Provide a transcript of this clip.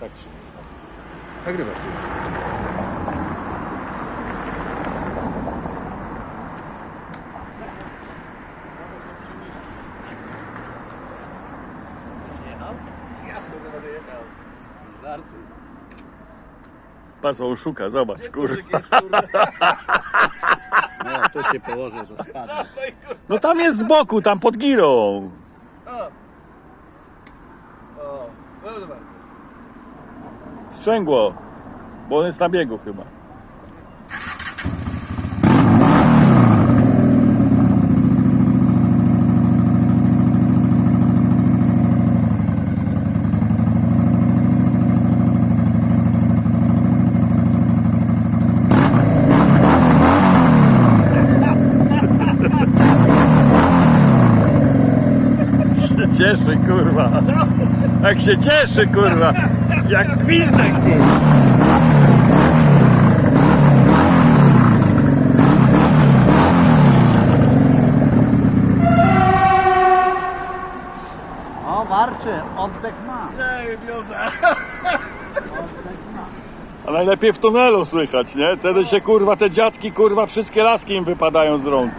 Tak trzymaj. Nagrywasz już. Patrz, on szuka, zobacz, kurwa. No, tu się położę, to spadnie. No tam jest z boku, tam pod girą. O, proszę bardzo. Sprzęgło, bo on jest na biegu chyba. cieszy, kurwa. Jak się cieszy, kurwa. Jak gwizdek, kurwa. O, warczy, oddech ma. Zajebioza. A najlepiej w tunelu słychać, nie? Wtedy się kurwa te dziadki, kurwa wszystkie laski im wypadają z rąk.